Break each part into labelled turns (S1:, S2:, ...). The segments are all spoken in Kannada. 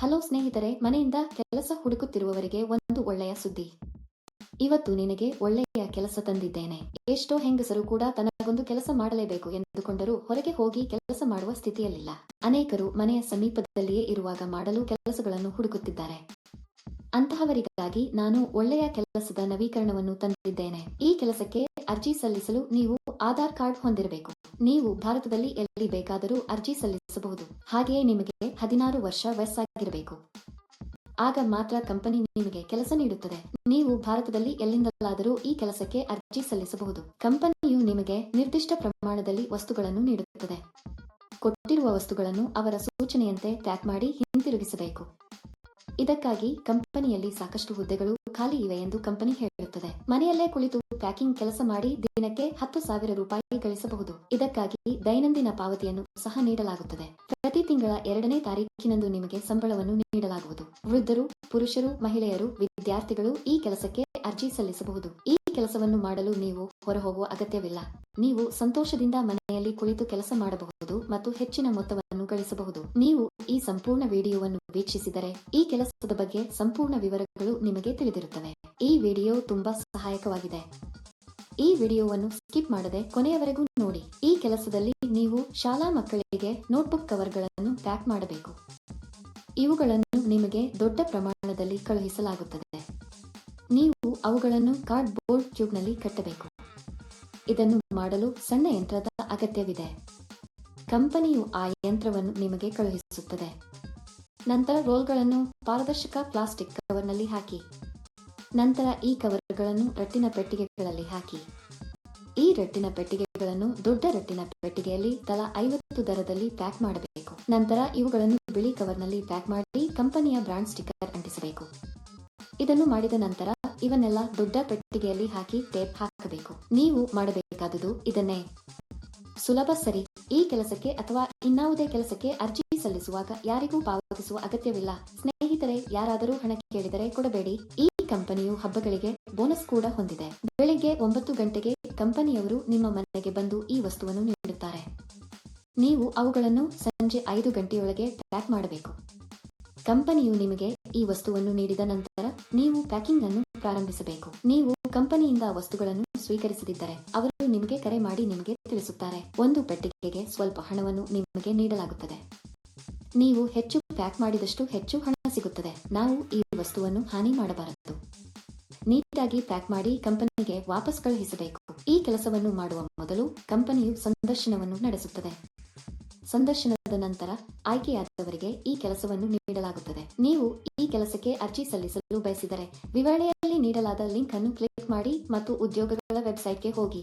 S1: ಹಲೋ ಸ್ನೇಹಿತರೆ, ಮನೆಯಿಂದ ಕೆಲಸ ಹುಡುಕುತ್ತಿರುವವರಿಗೆ ಒಂದು ಒಳ್ಳೆಯ ಸುದ್ದಿ. ಇವತ್ತು ನಿನಗೆ ಒಳ್ಳೆಯ ಕೆಲಸ ತಂದಿದ್ದೇನೆ. ಎಷ್ಟೋ ಹೆಂಗಸರು ಕೂಡ ತನಗೊಂದು ಕೆಲಸ ಮಾಡಲೇಬೇಕು ಎಂದುಕೊಂಡರೂ ಹೊರಗೆ ಹೋಗಿ ಕೆಲಸ ಮಾಡುವ ಸ್ಥಿತಿಯಲ್ಲಿಲ್ಲ. ಅನೇಕರು ಮನೆಯ ಸಮೀಪದಲ್ಲಿಯೇ ಇರುವಾಗ ಮಾಡಲು ಕೆಲಸಗಳನ್ನು ಹುಡುಕುತ್ತಿದ್ದಾರೆ. ಅಂತಹವರಿಗಾಗಿ ನಾನು ಒಳ್ಳೆಯ ಕೆಲಸದ ನವೀಕರಣವನ್ನು ತಂದಿದ್ದೇನೆ. ಈ ಕೆಲಸಕ್ಕೆ ಅರ್ಜಿ ಸಲ್ಲಿಸಲು ನೀವು ಆಧಾರ್ ಕಾರ್ಡ್ ಹೊಂದಿರಬೇಕು. ನೀವು ಭಾರತದಲ್ಲಿ ಎಲ್ಲಿ ಬೇಕಾದರೂ ಅರ್ಜಿ ಸಲ್ಲಿಸಬಹುದು. ಹಾಗೆಯೇ ನಿಮಗೆ ಹದಿನಾರು ವರ್ಷ ವಯಸ್ಸಾಗಿರಬೇಕು. ಆಗ ಮಾತ್ರ ಕಂಪನಿ ನಿಮಗೆ ಕೆಲಸ ನೀಡುತ್ತದೆ. ನೀವು ಭಾರತದಲ್ಲಿ ಎಲ್ಲಿಂದಲಾದರೂ ಈ ಕೆಲಸಕ್ಕೆ ಅರ್ಜಿ ಸಲ್ಲಿಸಬಹುದು. ಕಂಪನಿಯು ನಿಮಗೆ ನಿರ್ದಿಷ್ಟ ಪ್ರಮಾಣದಲ್ಲಿ ವಸ್ತುಗಳನ್ನು ನೀಡುತ್ತದೆ. ಕೊಟ್ಟಿರುವ ವಸ್ತುಗಳನ್ನು ಅವರ ಸೂಚನೆಯಂತೆ ಪ್ಯಾಕ್ ಮಾಡಿ ಹಿಂತಿರುಗಿಸಬೇಕು. ಇದಕ್ಕಾಗಿ ಕಂಪನಿಯಲ್ಲಿ ಸಾಕಷ್ಟು ಹುದ್ದೆಗಳು ಖಾಲಿ ಇವೆ ಎಂದು ಕಂಪನಿ ಹೇಳುತ್ತದೆ. ಮನೆಯಲ್ಲೇ ಕುಳಿತು ಪ್ಯಾಕಿಂಗ್ ಕೆಲಸ ಮಾಡಿ ದಿನಕ್ಕೆ ಹತ್ತು ಸಾವಿರ ರೂಪಾಯಿ ಗಳಿಸಬಹುದು. ಇದಕ್ಕಾಗಿ ದೈನಂದಿನ ಪಾವತಿಯನ್ನು ಸಹ ನೀಡಲಾಗುತ್ತದೆ. ಪ್ರತಿ ತಿಂಗಳ ಎರಡನೇ ತಾರೀಕಿನಂದು ನಿಮಗೆ ಸಂಬಳವನ್ನು ನೀಡಲಾಗುವುದು. ವೃದ್ಧರು, ಪುರುಷರು, ಮಹಿಳೆಯರು, ವಿದ್ಯಾರ್ಥಿಗಳು ಈ ಕೆಲಸಕ್ಕೆ ಅರ್ಜಿ ಸಲ್ಲಿಸಬಹುದು. ಈ ಕೆಲಸವನ್ನು ಮಾಡಲು ನೀವು ಹೊರಹೋಗುವ ಅಗತ್ಯವಿಲ್ಲ. ನೀವು ಸಂತೋಷದಿಂದ ಮನೆಯಲ್ಲಿ ಕುಳಿತು ಕೆಲಸ ಮಾಡಬಹುದು ಮತ್ತು ಹೆಚ್ಚಿನ ಮೊತ್ತವನ್ನು ಗಳಿಸಬಹುದು ನೀವು ಈ ಸಂಪೂರ್ಣ ವಿಡಿಯೋವನ್ನು ವೀಕ್ಷಿಸಿದರೆ ಈ ಕೆಲಸದ ಬಗ್ಗೆ ಸಂಪೂರ್ಣ ವಿವರಗಳು ನಿಮಗೆ ತಿಳಿದಿರುತ್ತವೆ. ಈ ವಿಡಿಯೋ ತುಂಬಾ ಸಹಾಯಕವಾಗಿದೆ. ಈ ವಿಡಿಯೋವನ್ನು ಸ್ಕಿಪ್ ಮಾಡದೆ ಕೊನೆಯವರೆಗೂ ನೋಡಿ. ಈ ಕೆಲಸದಲ್ಲಿ ನೀವು ಶಾಲಾ ಮಕ್ಕಳಿಗೆ ನೋಟ್ಬುಕ್ ಕವರ್ಗಳನ್ನು ಪ್ಯಾಕ್ ಮಾಡಬೇಕು. ಇವುಗಳನ್ನು ನಿಮಗೆ ದೊಡ್ಡ ಪ್ರಮಾಣದಲ್ಲಿ ಕಳುಹಿಸಲಾಗುತ್ತದೆ. ನೀವು ಅವುಗಳನ್ನು ಕಾರ್ಡ್ ಬೋರ್ಡ್ ಟ್ಯೂಬ್ನಲ್ಲಿ ಕಟ್ಟಬೇಕು. ಇದನ್ನು ಮಾಡಲು ಸಣ್ಣ ಯಂತ್ರದ ಅಗತ್ಯವಿದೆ. ಕಂಪನಿಯು ಆ ಯಂತ್ರವನ್ನು ನಿಮಗೆ ಕಳುಹಿಸುತ್ತದೆ. ನಂತರ ರೋಲ್ಗಳನ್ನು ಪಾರದರ್ಶಕ ಪ್ಲಾಸ್ಟಿಕ್ ಕವರ್ನಲ್ಲಿ ಹಾಕಿ. ನಂತರ ಈ ಕವರ್ಗಳನ್ನು ರಟ್ಟಿನ ಪೆಟ್ಟಿಗೆಗಳಲ್ಲಿ ಹಾಕಿ. ಈ ರಟ್ಟಿನ ಪೆಟ್ಟಿಗೆಗಳನ್ನು ದೊಡ್ಡ ರಟ್ಟಿನ ಪೆಟ್ಟಿಗೆಯಲ್ಲಿ ತಲಾ ಐವತ್ತು ದರದಲ್ಲಿ ಪ್ಯಾಕ್ ಮಾಡಬೇಕು. ನಂತರ ಇವುಗಳನ್ನು ಬಿಳಿ ಕವರ್ನಲ್ಲಿ ಪ್ಯಾಕ್ ಮಾಡಿ ಕಂಪನಿಯ ಬ್ರಾಂಡ್ ಸ್ಟಿಕ್ಕರ್ ಅಂಟಿಸಬೇಕು. ಇದನ್ನು ಮಾಡಿದ ನಂತರ ಇವನ್ನೆಲ್ಲ ದೊಡ್ಡ ಪೆಟ್ಟಿಗೆಯಲ್ಲಿ ಹಾಕಿ ಟೇಪ್ ಹಾಕಬೇಕು. ನೀವು ಮಾಡಬೇಕಾದುದು ಇದನ್ನೇ. ಸುಲಭ ಸರಿ. ಈ ಕೆಲಸಕ್ಕೆ ಅಥವಾ ಇನ್ನಾವುದೇ ಕೆಲಸಕ್ಕೆ ಅರ್ಜಿ ಸಲ್ಲಿಸುವಾಗ ಯಾರಿಗೂ ಪಾವತಿಸುವ ಅಗತ್ಯವಿಲ್ಲ. ಸ್ನೇಹಿತರೆ, ಯಾರಾದರೂ ಹಣ ಕೇಳಿದರೆ ಕೊಡಬೇಡಿ. ಈ ಕಂಪನಿಯು ಹಬ್ಬಗಳಿಗೆ ಬೋನಸ್ ಕೂಡ ಹೊಂದಿದೆ. ಬೆಳಿಗ್ಗೆ ಒಂಬತ್ತು ಗಂಟೆಗೆ ಕಂಪನಿಯವರು ನಿಮ್ಮ ಮನೆಗೆ ಬಂದು ಈ ವಸ್ತುವನ್ನು ನೀಡುತ್ತಾರೆ. ನೀವು ಅವುಗಳನ್ನು ಸಂಜೆ ಐದು ಗಂಟೆಯೊಳಗೆ ಪ್ಯಾಕ್ ಮಾಡಬೇಕು. ಕಂಪನಿಯು ನಿಮಗೆ ಈ ವಸ್ತುವನ್ನು ನೀಡಿದ ನಂತರ ನೀವು ಪ್ಯಾಕಿಂಗ್ ಅನ್ನು ಪ್ರಾರಂಭಿಸಬೇಕು. ನೀವು ಕಂಪನಿಯಿಂದ ವಸ್ತುಗಳನ್ನು ಸ್ವೀಕರಿಸದಿದ್ದರೆ ಅವರು ನಿಮಗೆ ಕರೆ ಮಾಡಿ ನಿಮಗೆ ತಿಳಿಸುತ್ತಾರೆ. ಒಂದು ಪೆಟ್ಟಿಗೆಗೆ ಸ್ವಲ್ಪ ಹಣವನ್ನು ನಿಮಗೆ ನೀಡಲಾಗುತ್ತದೆ. ನೀವು ಹೆಚ್ಚು ಪ್ಯಾಕ್ ಮಾಡಿದಷ್ಟು ಹೆಚ್ಚು ಹಣ ಸಿಗುತ್ತದೆ. ನಾವು ಈ ವಸ್ತುವನ್ನು ಹಾನಿ ಮಾಡಬಾರದು. ನೀಟಾಗಿ ಪ್ಯಾಕ್ ಮಾಡಿ ಕಂಪನಿಗೆ ವಾಪಸ್ ಕಳುಹಿಸಬೇಕು. ಈ ಕೆಲಸವನ್ನು ಮಾಡುವ ಮೊದಲು ಕಂಪನಿಯು ಸಂದರ್ಶನವನ್ನು ನಡೆಸುತ್ತದೆ. ಸಂದರ್ಶನದ ನಂತರ ಆಯ್ಕೆಯಾದವರಿಗೆ ಈ ಕೆಲಸವನ್ನು ನೀಡಲಾಗುತ್ತದೆ. ನೀವು ಈ ಕೆಲಸಕ್ಕೆ ಅರ್ಜಿ ಸಲ್ಲಿಸಲು ಬಯಸಿದರೆ ವಿವರಣೆಯಲ್ಲಿ ನೀಡಲಾದ ಲಿಂಕ್ ಅನ್ನು ಕ್ಲಿಕ್ ಮಾಡಿ ಮತ್ತು ಉದ್ಯೋಗಗಳ ವೆಬ್ಸೈಟ್ಗೆ ಹೋಗಿ.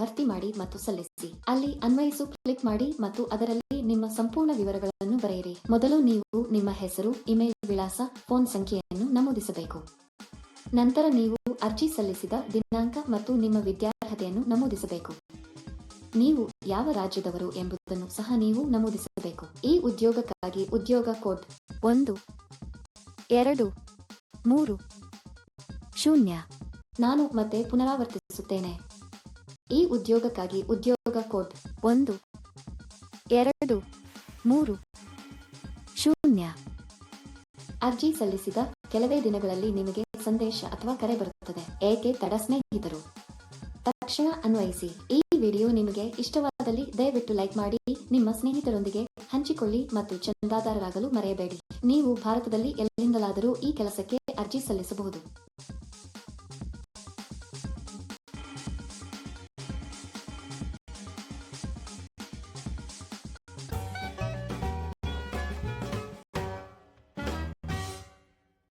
S1: ಭರ್ತಿ ಮಾಡಿ ಮತ್ತು ಸಲ್ಲಿಸಿ. ಅಲ್ಲಿ ಅನ್ವಯಿಸು, ಕ್ಲಿಕ್ ಮಾಡಿ ಮತ್ತು ಅದರಲ್ಲಿ ನಿಮ್ಮ ಸಂಪೂರ್ಣ ವಿವರಗಳನ್ನು ಬರೆಯಿರಿ. ಮೊದಲು ನೀವು ನಿಮ್ಮ ಹೆಸರು, ಇಮೇಲ್ ವಿಳಾಸ, ಫೋನ್ ಸಂಖ್ಯೆಯನ್ನು ನಮೂದಿಸಬೇಕು. ನಂತರ ನೀವು ಅರ್ಜಿ ಸಲ್ಲಿಸಿದ ದಿನಾಂಕ ಮತ್ತು ನಿಮ್ಮ ವಿದ್ಯಾರ್ಹತೆಯನ್ನು ನಮೂದಿಸಬೇಕು. ನೀವು ಯಾವ ರಾಜ್ಯದವರು ಎಂಬುದನ್ನು ಸಹ ನೀವು ನಮೂದಿಸಬೇಕು. ಈ ಉದ್ಯೋಗಕ್ಕಾಗಿ ಉದ್ಯೋಗ ಕೋಡ್ ಒಂದು, ಎರಡು, ಮೂರು, ಶೂನ್ಯ. ನಾನು ಮತ್ತೆ ಪುನರಾವರ್ತಿಸುತ್ತೇನೆ. ಈ ಉದ್ಯೋಗಕ್ಕಾಗಿ ಉದ್ಯೋಗ ಕೋಡ್ ಒಂದು, ಎರಡು, ಮೂರು, ಶೂನ್ಯ. ಅರ್ಜಿ ಸಲ್ಲಿಸಿದ ಕೆಲವೇ ದಿನಗಳಲ್ಲಿ ನಿಮಗೆ ಸಂದೇಶ ಅಥವಾ ಕರೆ ಬರುತ್ತದೆ. ಏಕೆ ತಡ ಸ್ನೇಹಿತರು? ತಕ್ಷಣ ಅನ್ವಯಿಸಿ. ಈ ವಿಡಿಯೋ ನಿಮಗೆ ಇಷ್ಟವಾದಲ್ಲಿ ದಯವಿಟ್ಟು ಲೈಕ್ ಮಾಡಿ, ನಿಮ್ಮ ಸ್ನೇಹಿತರೊಂದಿಗೆ ಹಂಚಿಕೊಳ್ಳಿ ಮತ್ತು ಚಂದಾದಾರರಾಗಲು ಮರೆಯಬೇಡಿ. ನೀವು ಭಾರತದಲ್ಲಿ ಎಲ್ಲಿಂದಲಾದರೂ ಈ ಕೆಲಸಕ್ಕೆ ಅರ್ಜಿ ಸಲ್ಲಿಸಬಹುದು.